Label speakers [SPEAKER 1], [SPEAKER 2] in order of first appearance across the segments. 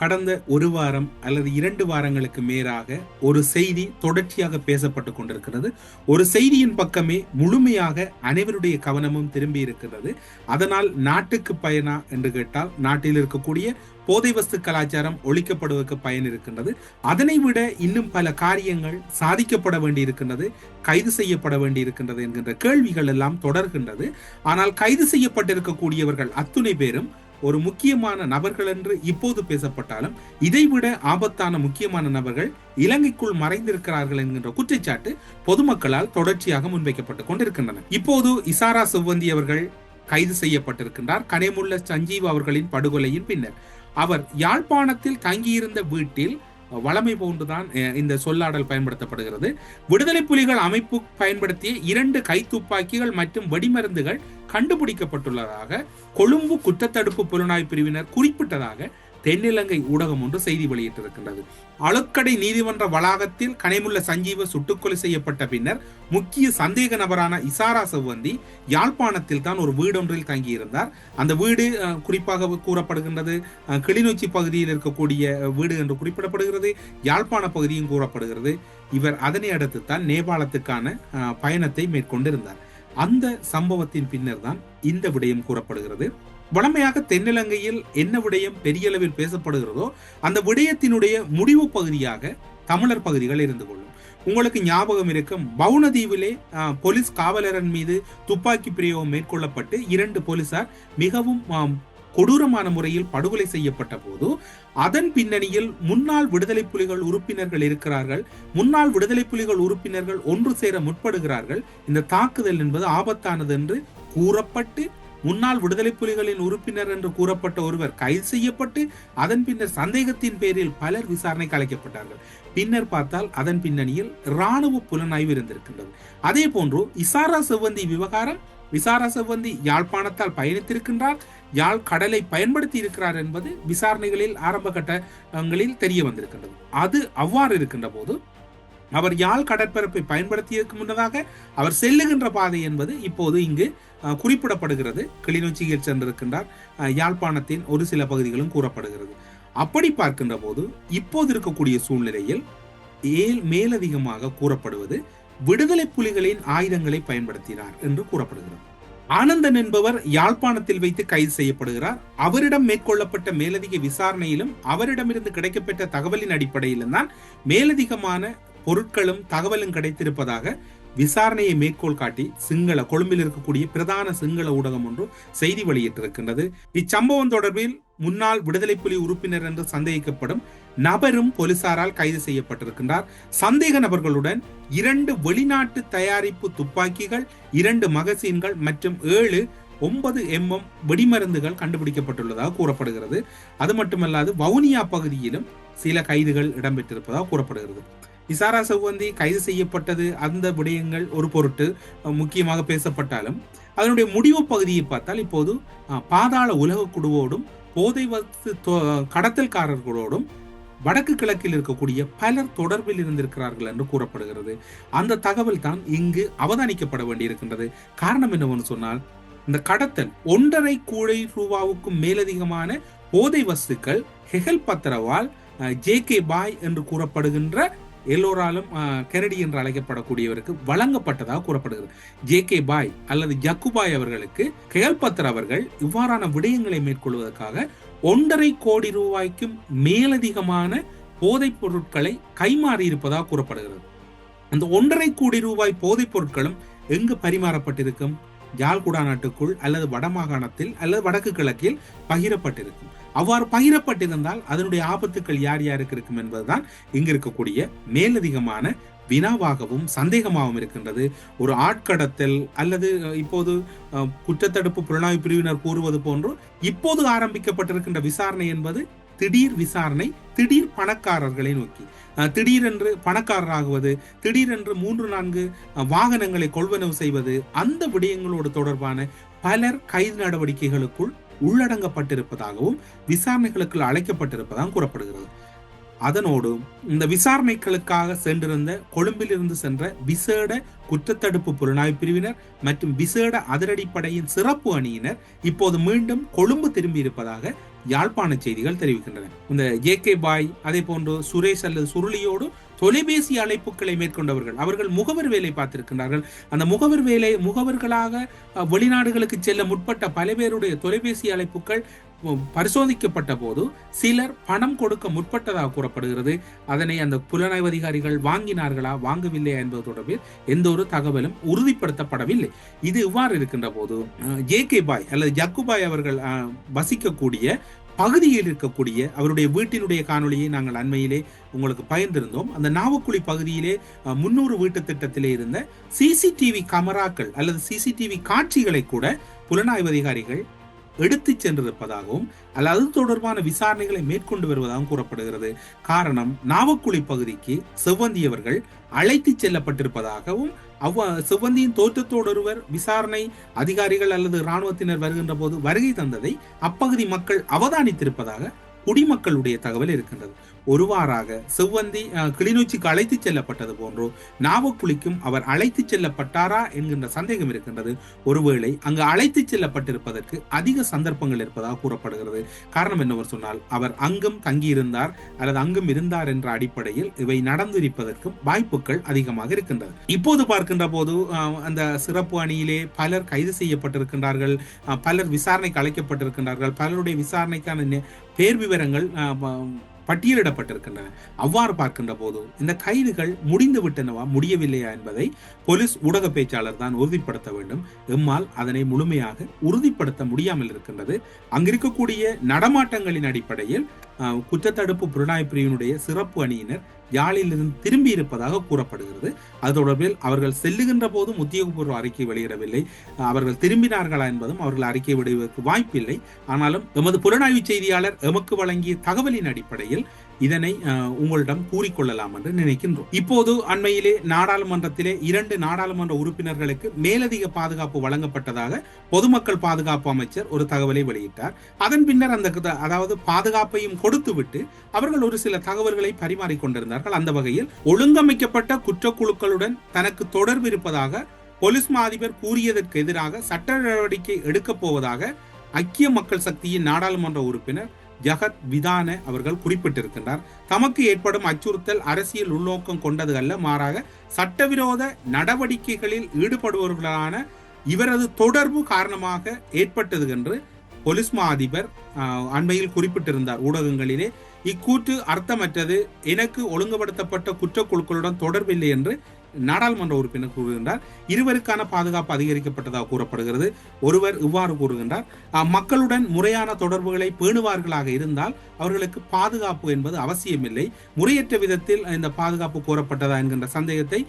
[SPEAKER 1] கடந்த ஒரு வாரம் அல்லது இரண்டு வாரங்களுக்கு மேலாக ஒரு செய்தி தொடர்ச்சியாக பேசப்பட்டு கொண்டிருக்கிறது. ஒரு செய்தியின் பக்கமே முழுமையாக அனைவருடைய கவனமும் திரும்பி இருக்கிறது. அதனால் நாட்டுக்கு பயனா என்று கேட்டால் நாட்டில் இருக்கக்கூடிய போதை வஸ்து கலாச்சாரம் ஒழிக்கப்படுவதற்கு பயன் இருக்கின்றது. அதனை விட இன்னும் பல காரியங்கள் சாதிக்கப்பட வேண்டி இருக்கின்றது கைது செய்யப்பட வேண்டியிருக்கின்றது என்கின்ற கேள்விகள் எல்லாம் தொடர்கின்றது. ஆனால் கைது செய்யப்பட்டிருக்கக்கூடியவர்கள் அத்துணை பேரும் ஒரு முக்கியமான நபர்கள் என்று இப்போது பேசப்பட்டாலும் இதைவிட ஆபத்தான முக்கியமான நபர்கள் இலங்கைக்குள் மறைந்திருக்கிறார்கள் என்கின்ற குற்றச்சாட்டு பொதுமக்களால் தொடர்ச்சியாக முன்வைக்கப்பட்டுக் கொண்டிருக்கின்றன. இப்போது இசாரா செவ்வந்தி அவர்கள் கைது செய்யப்பட்டிருக்கின்றார். கனேமுள்ள சஞ்சீவ் அவர்களின் படுகொலையின் பின்னர். அவர் யாழ்ப்பாணத்தில் தங்கியிருந்த வீட்டில் வளமை போன்றுதான் இந்த சொல்லாடல் பயன்படுத்தப்படுகிறது. விடுதலை புலிகள் அமைப்பு பயன்படுத்திய இரண்டு கைத்துப்பாக்கிகள் மற்றும் வெடிமருந்துகள் கண்டுபிடிக்கப்பட்டுள்ளதாக கொழும்பு குற்றத்தடுப்பு புலனாய்வு பிரிவினர் குறிப்பிட்டதாக தென்னிலங்கை ஊடகம் ஒன்று செய்தி வெளியிட்டிருக்கின்றது. அழுக்கடை நீதிமன்ற வளாகத்தில் கனைமுள்ள சஞ்சீவ சுட்டுக்கொலை செய்யப்பட்ட பின்னர் முக்கிய சந்தேக நபரான இசாரா செவ்வந்தி யாழ்ப்பாணத்தில் தான் ஒரு வீடொன்றில் தங்கியிருந்தார். அந்த வீடு குறிப்பாக கூறப்படுகின்றது கிளிநொச்சி பகுதியில் இருக்கக்கூடிய வீடு என்று குறிப்பிடப்படுகிறது யாழ்ப்பாண பகுதியும் கூறப்படுகிறது. இவர் அதனை அடுத்து தான் நேபாளத்துக்கான பயணத்தை மேற்கொண்டிருந்தார். அந்த சம்பவத்தின் பின்னர் தான் இந்த விடயம் கூறப்படுகிறது. வளமையாக தென்னிலங்கையில் என்ன விடயம் பெரிய அளவில் பேசப்படுகிறதோ அந்த விடயத்தினுடைய முடிவு பகுதியாக தமிழர் பகுதிகள் இருந்து கொள்ளும். உங்களுக்கு ஞாபகம் இருக்கும் பவுனதீவிலே போலீஸ் காவலரன் மீது துப்பாக்கி பிரயோகம் மேற்கொள்ளப்பட்டு இரண்டு போலீசார் மிகவும் கொடூரமான முறையில் படுகொலை செய்யப்பட்ட போது அதன் பின்னணியில் முன்னாள் விடுதலை புலிகள் உறுப்பினர்கள் இருக்கிறார்கள். முன்னாள் விடுதலை புலிகள் உறுப்பினர்கள் ஒன்று சேர முற்படுகிறார்கள். இந்த தாக்குதல் என்பது ஆபத்தானது என்று கூறப்பட்டு முன்னாள் விடுதலை புலிகளின் உறுப்பினர் என்று கூறப்பட்ட ஒருவர் கைது செய்யப்பட்டு அதன் பின்னர் சந்தேகத்தின் பேரில் பலர் விசாரணைக்கு அழைக்கப்பட்டார்கள். பின்னர் பார்த்தால் அதன் பின்னணியில் இராணுவ புலனாய்வு இருந்திருக்கின்றது. அதே போன்று இசாரா செவ்வந்தி விவகாரம் விசார செவ்வந்தி யாழ்ப்பாணத்தால் பயணித்திருக்கின்றார். யாழ் கடலை பயன்படுத்தி இருக்கிறார் என்பது விசாரணைகளில் ஆரம்ப கட்டங்களில் தெரிய வந்திருக்கின்றது. அது அவ்வாறு இருக்கின்ற போது அவர் யாழ் கடற்பரப்பை பயன்படுத்தியதற்கு முன்னதாக அவர் செல்லுகின்ற பாதை என்பது இப்போது இங்கு குறிப்பிடப்படுகிறது. கிளிநொச்சியில் சென்றிருக்கின்றார். யாழ்ப்பாணத்தின் ஒரு சில பகுதிகளும் கூறப்படுகிறது. அப்படி பார்க்கின்ற போது இப்போது இருக்கக்கூடிய சூழ்நிலையில் ஏல் மேலதிகமாக கூறப்படுவது விடுதலை புலிகளின் ஆயுதங்களை பயன்படுத்தினார் என்று கூறப்படுகிறது. ஆனந்தன் என்பவர் யாழ்ப்பாணத்தில் வைத்து கைது செய்யப்படுகிறார். அவரிடம் மேற்கொள்ளப்பட்ட மேலதிக விசாரணையிலும் அவரிடமிருந்து கிடைக்கப்பட்ட தகவலின் அடிப்படையிலும் தான் மேலதிகமான பொருட்களும் தகவலும் கிடைத்திருப்பதாக விசாரணையை மேற்கோள் காட்டி சிங்கள கொழும்பில் இருக்கக்கூடிய பிரதான சிங்கள ஊடகம் ஒன்று செய்தி வெளியிட்டிருக்கின்றது. இச்சம்பவம் தொடர்பில் முன்னாள் விடுதலை புலி உறுப்பினர் என்று சந்தேகிக்கப்படும் நபரும் போலீசாரால் கைது செய்யப்பட்டிருக்கின்றார். சந்தேக நபர்களுடன் இரண்டு வெளிநாட்டு தயாரிப்பு துப்பாக்கிகள் இரண்டு மகசீன்கள் மற்றும் ஏழு ஒன்பது எம்எம் வெடிமருந்துகள் கண்டுபிடிக்கப்பட்டுள்ளதாக கூறப்படுகிறது. அது மட்டுமல்லாது வவுனியா பகுதியிலும் சில கைதுகள் இடம்பெற்றிருப்பதாக கூறப்படுகிறது. இசாரா செவ்வந்தி கைது செய்யப்பட்டது அந்த விடயங்கள் ஒரு பொருட்டு முக்கியமாக பேசப்பட்டாலும் அதனுடைய முடிவு பகுதியை பார்த்தால் இப்போது பாதாள உலக குழுவோடும் போதை வஸ்து கடத்தல்காரர்களோடும் வடக்கு கிழக்கில் இருக்கக்கூடிய பலர் தொடர்பில் இருந்திருக்கிறார்கள் என்று கூறப்படுகிறது. அந்த தகவல் தான் இங்கு அவதானிக்கப்பட வேண்டியிருக்கின்றது. காரணம் என்னவென்று சொன்னால் இந்த கடத்தல் ஒன்றரை கோடி ரூபாவுக்கும் மேலதிகமான போதை வஸ்துக்கள் ஹெகல் பத்திரவால் ஜே கே பாய் என்று கூறப்படுகின்ற எல்லோராலும் கெனடி என்று அழைக்கப்படக்கூடியவருக்கு வழங்கப்பட்டதாக கூறப்படுகிறது. ஜே கே பாய் அல்லது ஜக்குபாய் அவர்களுக்கு கெகல்பத்தர் அவர்கள் இவ்வாறான விடயங்களை மேற்கொள்வதற்காக ஒன்றரை கோடி ரூபாய்க்கும் மேலதிகமான போதைப் பொருட்களை கைமாறி இருப்பதாக கூறப்படுகிறது. அந்த ஒன்றரை கோடி ரூபாய் போதைப் பொருட்களும் எங்கு பரிமாறப்பட்டிருக்கும்? யாழ்குடா நாட்டுக்குள் அல்லது வடமாகாணத்தில் அல்லது வடக்கு கிழக்கில் பகிரப்பட்டிருக்கும். அவ்வாறு பகிரப்பட்டிருந்தால் அதனுடைய ஆபத்துக்கள் யார் யாருக்கு இருக்கும் என்பதுதான் இங்கு இருக்கக்கூடிய மேலதிகமான வினாவாகவும் சந்தேகமாகவும் இருக்கின்றது. ஒரு ஆட்கடத்தல் அல்லது இப்போது குற்றத்தடுப்பு புலனாய்வு பிரிவினர் கூறுவது போன்று இப்போது ஆரம்பிக்கப்பட்டிருக்கின்ற விசாரணை என்பது திடீர் விசாரணை திடீர் பணக்காரர்களை நோக்கி. திடீரென்று பணக்காரராகுவது திடீரென்று மூன்று நான்கு வாகனங்களை கொள்வனவு செய்வது அந்த விடயங்களோடு தொடர்பான பலர் கைது நடவடிக்கைகளுக்குள் உள்ளடங்கப்பட்டிருப்பதாகவும் விசாரணைகளுக்குள் அழைக்கப்பட்டிருப்பதாகவும் கூறப்படுகிறது. அதனோடு இந்த விசாரணைகளுக்காக சென்றிருந்த கொழும்பிலிருந்து சென்ற விசேட குற்றத்தடுப்பு புலனாய்வு பிரிவினர் மற்றும் விசேட அதிரடிப்படையின் சிறப்பு அணியினர் இப்போது மீண்டும் கொழும்பு திரும்பி இருப்பதாக யாழ்ப்பாண செய்திகள் தெரிவிக்கின்றன. இந்த ஜே கே பாய் அதே போன்று சுரேஷ் அல்லது சுருளியோடு தொலைபேசி அழைப்புகளை மேற்கொண்டவர்கள் அவர்கள் முகவர் வேலை பார்த்திருக்கின்றார்கள். அந்த முகவர் வேலை முகவர்களாக வெளிநாடுகளுக்கு செல்ல முற்பட்ட பல பேருடைய தொலைபேசி அழைப்புகள் பரிசோதிக்கப்பட்ட போது சிலர் பணம் கொடுக்க முற்பட்டதாக கூறப்படுகிறது. அதனை அந்த புலனாய்வு அதிகாரிகள் வாங்கினார்களா வாங்கவில்லையா என்பது தொடர்பில் எந்த ஒரு தகவலும் உறுதிப்படுத்தப்படவில்லை. இது இவ்வாறு இருக்கின்ற போது ஜே கே பாய் அல்லது ஜக்குபாய் அவர்கள் வசிக்கக்கூடிய பகுதியில் இருக்கக்கூடிய அவருடைய வீட்டினுடைய காணொலியை நாங்கள் அண்மையிலே உங்களுக்கு பகிர்ந்திருந்தோம். அந்த நாவக்குழி பகுதியிலே முன்னூறு வீட்டு திட்டத்திலே இருந்த சிசிடிவி கமராக்கள் அல்லது சிசிடிவி காட்சிகளை கூட புலனாய்வு அதிகாரிகள் எடுத்து சென்றிருப்பதாகவும் அல்லது அது தொடர்பான விசாரணைகளை மேற்கொண்டு வருவதாகவும் கூறப்படுகிறது. காரணம் நாவக்குழி பகுதிக்கு செவ்வந்தியவர்கள் அழைத்து செல்லப்பட்டிருப்பதாகவும் அவ்வ செவ்வந்தியின் தோற்றத்தோடொருவர் விசாரணை அதிகாரிகள் அல்லது இராணுவத்தினர் வருகின்ற போது வருகை தந்ததை அப்பகுதி மக்கள் அவதானித்திருப்பதாக குடிமக்களுடைய தகவல் இருக்கின்றது. ஒருவாறாக செவ்வந்தி கிளிநொச்சிக்கு அழைத்துச் செல்லப்பட்டது போன்றோ நாவக்குழிக்கும் அவர் அழைத்துச் செல்லப்பட்டாரா என்கின்ற சந்தேகம் இருக்கின்றது. ஒருவேளை அங்கு அழைத்துச் செல்லப்பட்டிருப்பதற்கு அதிக சந்தர்ப்பங்கள் இருப்பதாக கூறப்படுகிறது. காரணம் என்னவர் சொன்னால் அவர் அங்கும் தங்கியிருந்தார் அல்லது அங்கும் இருந்தார் என்ற அடிப்படையில் இவை நடந்திருப்பதற்கும் வாய்ப்புகள் அதிகமாக இருக்கின்றது. இப்போது பார்க்கின்ற போது அந்த சிறப்பு அணியிலே பலர் கைது செய்யப்பட்டிருக்கின்றார்கள் பலர் விசாரணைக்கு அழைக்கப்பட்டிருக்கின்றார்கள் பலருடைய விசாரணைக்கான பேர் விவரங்கள் பட்டியலிடப்பட்டிருக்கின்றன. அவ்வாறு பார்க்கின்ற போது இந்த கைதுகள் முடிந்து விட்டனவா முடியவில்லையா என்பதை போலீஸ் ஊடக பேச்சாளர் தான் உறுதிப்படுத்த வேண்டும். எம்மால் அதனை முழுமையாக உறுதிப்படுத்த முடியாமல் இருக்கின்றது. அங்கிருக்கக்கூடிய நடமாட்டங்களின் அடிப்படையில் குற்றத்தடுப்பு புலனாய்வு பிரிவினுடைய சிறப்பு அணியினர் யாழிலிருந்து திரும்பி இருப்பதாக கூறப்படுகிறது. அது தொடர்பில் அவர்கள் செல்லுகின்ற போதும் உத்தியோகபூர்வ அறிக்கை வெளியிடவில்லை. அவர்கள் திரும்பினார்களா என்பதும் அவர்கள் அறிக்கை விடுவதற்கு வாய்ப்பில்லை. ஆனாலும் எமது புலனாய்வு செய்தியாளர் எமக்கு வழங்கிய தகவலின் அடிப்படையில் வகையில் இதனை உங்களிடம் கூறிக்கொள்ளலாம் என்று நினைக்கின்றோம். இப்போது அண்மையிலே நாடாளுமன்றத்திலே இரண்டு நாடாளுமன்ற உறுப்பினர்களுக்கு மேலதிக பாதுகாப்பு வழங்கப்பட்டதாக பொதுமக்கள் பாதுகாப்பு அமைச்சர் ஒரு தகவலை வெளியிட்டார். அதன் பின்னர் அந்த அதாவது பாதுகாப்பையும் கொடுத்துவிட்டு அவர்கள் ஒரு சில தகவல்களை பரிமாறிக்கொண்டிருந்தார்கள் அந்த வகையில் ஒழுங்கமைக்கப்பட்ட குற்றக்குழுக்களுடன் தனக்கு தொடர்பு இருப்பதாக போலீஸ் மா அதிபர் கூறியதற்கு எதிராக சட்ட நடவடிக்கை எடுக்கப் போவதாக ஐக்கிய மக்கள் சக்தியின் நாடாளுமன்ற உறுப்பினர் ஜகத் விதான அவர்கள் குறிப்பிட்டிருக்கின்றார். தமக்கு ஏற்படும் அச்சுறுத்தல் அரசியல் உள்நோக்கம் கொண்டது அல்ல மாறாக சட்டவிரோத நடவடிக்கைகளில் ஈடுபடுபவர்களான இவரது தொடர்பு காரணமாக ஏற்பட்டது என்று போலீஸ் மா அதிபர் அண்மையில் குறிப்பிட்டிருந்தார். ஊடகங்களிலே இக்கூற்று அர்த்தமற்றது எனக்கு ஒழுங்குபடுத்தப்பட்ட குற்றக்குழுக்களுடன் தொடர்பில்லை என்று நாடாளுமன்ற உறுப்பினர் கூறுகின்றார் இருவருக்கான பாதுகாப்பு அதிகரிக்கப்பட்டதாக கூறப்படுகிறது. ஒருவர் இவ்வாறு கூறுகின்றார் மக்களுடன் முறையான தொடர்புகளை பேணுவார்களாக இருந்தால் அவர்களுக்கு பாதுகாப்பு என்பது அவசியமில்லை. முறையற்ற விதத்தில் இந்த பாதுகாப்பு கோரப்பட்டதா என்கின்ற சந்தேகத்தை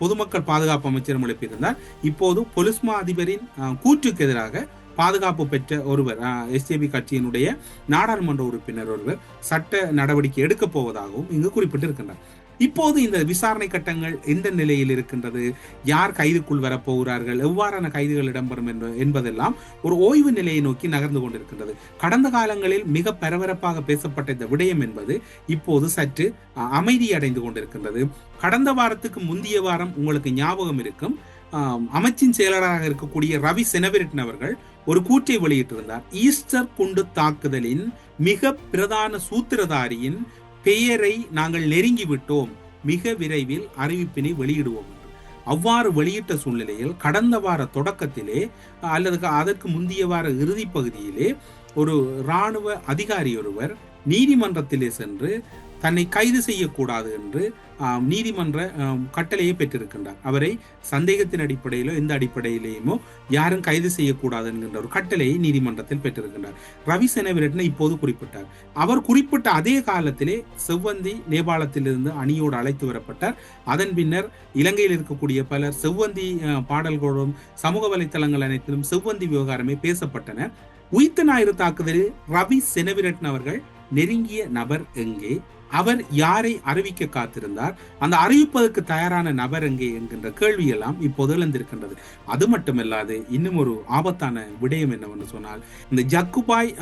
[SPEAKER 1] பொதுமக்கள் பாதுகாப்பு அமைச்சரும் எழுப்பியிருந்தார். இப்போது பொலிஸ்மா அதிபரின் கூற்றுக்கு எதிராக பாதுகாப்பு பெற்ற ஒருவர் எஸ்டிபி கட்சியினுடைய நாடாளுமன்ற உறுப்பினர் ஒருவர் சட்ட நடவடிக்கை எடுக்கப் போவதாகவும் இங்கு குறிப்பிட்டிருக்கின்றார். இப்போது இந்த விசாரணை கட்டங்கள் எந்த நிலையில் இருக்கின்றது? யார் கைதுக்குள் வரப்போகிறார்கள்? எவ்வாறான கைதுகள் இடம்பெறும் என்ப- என்பதெல்லாம் ஒரு ஓய்வு நிலையை நோக்கி நகர்ந்து கொண்டிருக்கின்றது. கடந்த காலங்களில் மிக பரபரப்பாக பேசப்பட்ட இந்த விடயம் என்பது இப்போது சற்று அமைதியடைந்து அமைதி அடைந்து கொண்டிருக்கின்றது. கடந்த வாரத்துக்கு முந்தைய வாரம் உங்களுக்கு ஞாபகம் இருக்கும் அமைச்சின் செயலராக இருக்கக்கூடிய ரவி செனவிரட்டன் அவர்கள் ஒரு கூற்றை வெளியிட்டிருந்தார். ஈஸ்டர் குண்டு தாக்குதலின் மிக பிரதான சூத்திரதாரியின் பெயரை நாங்கள் நெருங்கி விட்டோம் மிக விரைவில் அறிவிப்பினை வெளியிடுவோம் அவ்வாறு வெளியிட்ட சூழ்நிலையில் கடந்த வார தொடக்கத்திலே அல்லது அதற்கு முந்தைய வார இறுதி பகுதியிலே ஒரு இராணுவ அதிகாரி ஒருவர் நீதிமன்றத்திலே சென்று தன்னை கைது செய்யக்கூடாது என்று நீதிமன்ற கட்டளையை பெற்றிருக்கின்றார். அவரை சந்தேகத்தின் அடிப்படையிலோ எந்த அடிப்படையிலேயுமோ யாரும் கைது செய்யக்கூடாது என்கின்ற ஒரு கட்டளையை நீதிமன்றத்தில் பெற்றிருக்கின்றார். ரவி செனவிரட்ன இப்போது குறிப்பிட்டார். அவர் குறிப்பிட்ட அதே காலத்திலே செவ்வந்தி நேபாளத்திலிருந்து அணியோடு அழைத்து வரப்பட்டார். அதன் பின்னர் இலங்கையில் இருக்கக்கூடிய பலர் செவ்வந்தி பாடல்களும் சமூக வலைத்தளங்கள் அனைத்திலும் செவ்வந்தி விவகாரமே பேசப்பட்டன. உயிர்த்த ஞாயிறு தாக்குதலில் ரவி செனவிரட்ன அவர்கள் நெருங்கிய நபர் எங்கே? அவர் யாரை அறிவிக்க காத்திருந்தார்? அந்த அறிவிப்பதற்கு தயாரான நபர் எங்கே என்கின்ற கேள்வியெல்லாம் இப்போது எழுந்திருக்கின்றது. அது மட்டுமல்லாது இன்னும் ஒரு ஆபத்தான விடயம் என்னவென்று சொன்னால் இந்த ஜக்குபாய்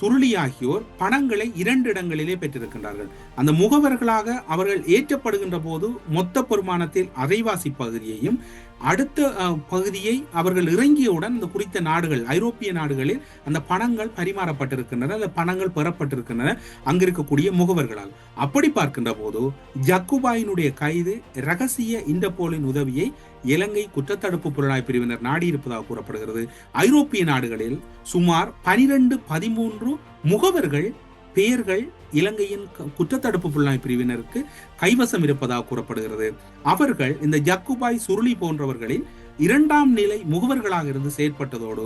[SPEAKER 1] சுருளி ஆகியோர் பணங்களை இரண்டு இடங்களிலே பெற்றிருக்கின்றார்கள். அந்த முகவர்களாக அவர்கள் ஏற்றப்படுகின்ற போது மொத்த பெருமானத்தில் அரைவாசி பகுதியையும் அடுத்த பகுதியை அவர்கள் இறங்கியவுடன் இந்த குறித்த நாடுகள் ஐரோப்பிய நாடுகளில் அந்த பணங்கள் பரிமாறப்பட்டிருக்கின்றன அந்த பணங்கள் பெறப்பட்டிருக்கின்றன அங்கிருக்கக்கூடிய முகவர்களால். அப்படி பார்க்கின்ற போது ஜக்குபாயினுடைய கைது ரகசிய இன்டர்போலின் உதவியை இலங்கை குற்றத்தடுப்பு புலனாய்வு பிரிவினர் நாடியிருப்பதாக கூறப்படுகிறது. ஐரோப்பிய நாடுகளில் சுமார் பனிரெண்டு பதிமூன்று முகவர்கள் பெயர்கள் இலங்கையின் குற்றத்தடுப்பு புலனாய் பிரிவினருக்கு கைவசம் இருப்பதாக கூறப்படுகிறது. அவர்கள் இந்த ஜக்குபாய் சுருளி போன்றவர்களின் இரண்டாம் நிலை முகவர்களாக இருந்து செயற்பட்டதோடு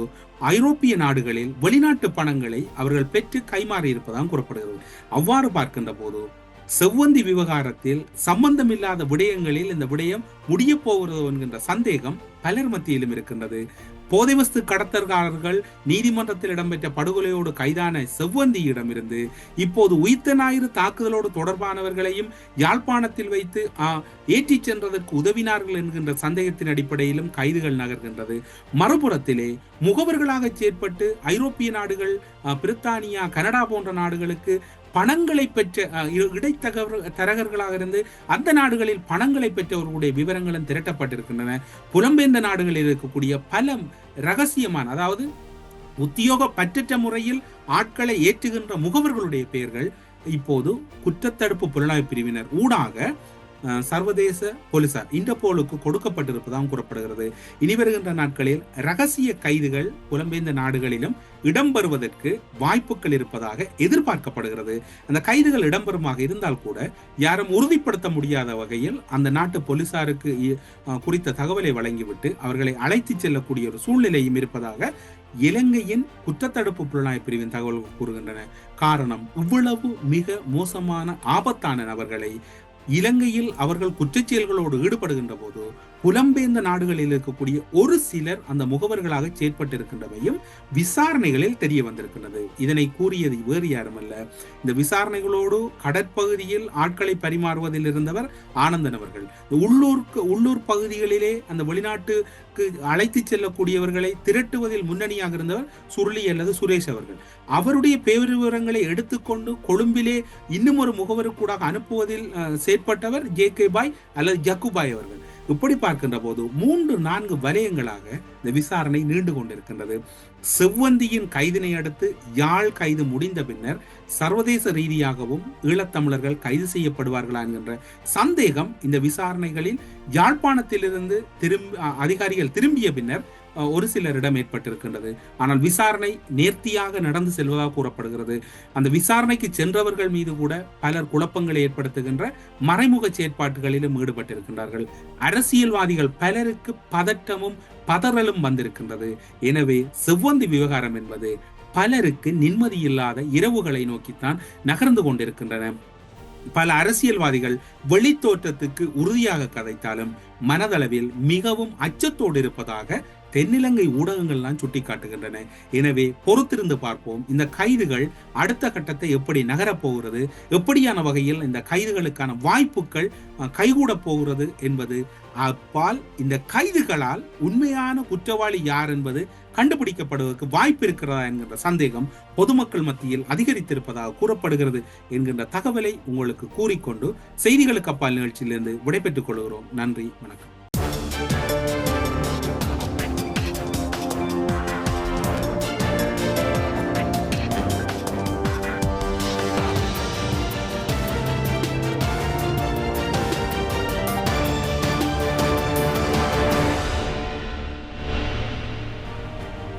[SPEAKER 1] ஐரோப்பிய நாடுகளில் வெளிநாட்டு பணங்களை அவர்கள் பெற்று கைமாறி இருப்பதாக கூறப்படுகிறது. அவ்வாறு பார்க்கின்ற போது செவ்வந்தி விவகாரத்தில் சம்பந்தமில்லாத விடயங்களில் இந்த விடயம் முடிய போகிறதோ என்கின்ற சந்தேகம் பலர் மத்தியிலும் இருக்கின்றது. போதைவஸ்து கடத்தல்காரர்கள் நீதிமன்றத்தில் இடம்பெற்ற படுகொலையோடு கைதான செவ்வந்தியிடமிருந்து இப்போது உயிர்த்த ஞாயிறு தாக்குதலோடு தொடர்பானவர்களையும் யாழ்ப்பாணத்தில் வைத்து ஏற்றிச் சென்றதற்கு உதவினார்கள் என்கின்ற சந்தேகத்தின் அடிப்படையிலும் கைதுகள் நகர்கின்றது. மறுபுறத்திலே முகவர்களாக செயற்பட்டு ஐரோப்பிய நாடுகள் பிரித்தானியா கனடா போன்ற நாடுகளுக்கு பணங்களை பெற்ற ஆ, இடைத்தகவர் தரகர்களாக இருந்து அந்த நாடுகளில் பணங்களை பெற்றவர்களுடைய விவரங்களும் திரட்டப்பட்டிருக்கின்றன. புலம்பெயர்ந்த நாடுகளில் இருக்கக்கூடிய பல ரகசியமான அதாவது உத்தியோக பற்றற்ற முறையில் ஆட்களை ஏற்றுகின்ற முகவர்களுடைய பெயர்கள் இப்போது குற்றத்தடுப்பு புலனாய்வு பிரிவினர் ஊடாக சர்வதேச போலீசார் இன்டர்போலுக்கு கொடுக்கப்பட்டிருப்பதாகவும் கூறப்படுகிறது. இனி வருகின்ற நாட்களில் ரகசிய கைதுகள் புலம்பெயர்ந்த நாடுகளிலும் இடம்பெறுவதற்கு வாய்ப்புகள் இருப்பதாக எதிர்பார்க்கப்படுகிறது. அந்த கைதுகள் இடம்பெறுமாக இருந்தால் கூட யாரும் உறுதிப்படுத்த முடியாத வகையில் அந்த நாட்டு போலீசாருக்கு குறித்த தகவலை வழங்கிவிட்டு அவர்களை அழைத்துச் செல்லக்கூடிய ஒரு சூழ்நிலையும் இருப்பதாக இலங்கையின் குற்றத்தடுப்பு புலனாய்வு பிரிவின் தகவல்கள் கூறுகின்றன. காரணம் இவ்வளவு மிக மோசமான ஆபத்தான நபர்களை இலங்கையில் அவர்கள் குற்றச்செயல்களோடு ஈடுபடுகின்ற போது புலம்பெயர்ந்த நாடுகளில் இருக்கக்கூடிய ஒரு சிலர் அந்த முகவர்களாக செயற்பட்டிருக்கின்றவையும் விசாரணைகளில் தெரிய வந்திருக்கின்றது. இதனை கூறியது வேறு யாருமல்ல. இந்த விசாரணைகளோடு கடற்பகுதியில் ஆட்களை பரிமாறுவதில் இருந்தவர் ஆனந்தன் அவர்கள். இந்த உள்ளூருக்கு உள்ளூர் பகுதிகளிலே அந்த வெளிநாட்டுக்கு அழைத்து செல்லக்கூடியவர்களை திரட்டுவதில் முன்னணியாக இருந்தவர் சுருளி அல்லது சுரேஷ் அவர்கள். அவருடைய பேருவரங்களை எடுத்துக்கொண்டு கொழும்பிலே இன்னும் ஒரு முகவருக்கூடாக அனுப்புவதில் செயற்பட்டவர் ஜே கே பாய் அல்லது ஜக்குபாய் அவர்கள். இப்படி பார்க்கின்ற போது மூன்று நான்கு வலயங்களாக இந்த விசாரணை நீண்டு கொண்டிருக்கின்றது. செவ்வந்தியின் கைதினை அடுத்து யாழ் கைது முடிந்த பின்னர் சர்வதேச ரீதியாகவும் ஈழத்தமிழர்கள் கைது செய்யப்படுவார்களா என்கின்ற சந்தேகம் இந்த விசாரணைகளில் யாழ்ப்பாணத்திலிருந்து திரும்பி அதிகாரிகள் திரும்பிய பின்னர் ஒரு சிலரிடம் ஏற்பட்டிருக்கின்றது. ஆனால் விசாரணை நேர்த்தியாக நடந்து செல்வதாக கூறப்படுகிறது. அந்த விசாரணைக்கு சென்றவர்கள் மீது கூட பலர் குழப்பங்களை ஏற்படுத்துகின்ற மறைமுக செயற்பாடுகளிலும் ஈடுபட்டிருக்கின்றார்கள். அரசியல்வாதிகள் பலருக்கு பதட்டமும் பதறலும் வந்திருக்கின்றது. எனவே செவ்வந்தி விவகாரம் என்பது பலருக்கு நிம்மதி இல்லாத இரவுகளை நோக்கித்தான் நகர்ந்து கொண்டிருக்கின்றன. பல அரசியல்வாதிகள் வெளித்தோற்றத்துக்கு உறுதியாக கதைத்தாலும் மனதளவில் மிகவும் அச்சத்தோடு இருப்பதாக தென்னிலங்கை ஊடகங்கள்லாம் சுட்டிக்காட்டுகின்றன. எனவே பொறுத்திருந்து பார்ப்போம். இந்த கைதுகள் அடுத்த கட்டத்தை எப்படி நகரப் போகிறது? எப்படியான வகையில் இந்த கைதுகளுக்கான வாய்ப்புகள் கைகூட கைகூடப் போகிறது என்பது அப்பால் இந்த கைதுகளால் உண்மையான குற்றவாளி யார் என்பது கண்டுபிடிக்கப்படுவதற்கு வாய்ப்பு இருக்கிறதா என்கின்ற சந்தேகம் பொதுமக்கள் மத்தியில் அதிகரித்திருப்பதாக கூறப்படுகிறது என்கின்ற தகவலை உங்களுக்கு கூறிக்கொண்டு செய்திகளுக்கு அப்பால் நிகழ்ச்சியிலிருந்து விடைபெற்றுக் கொள்கிறோம். நன்றி வணக்கம்.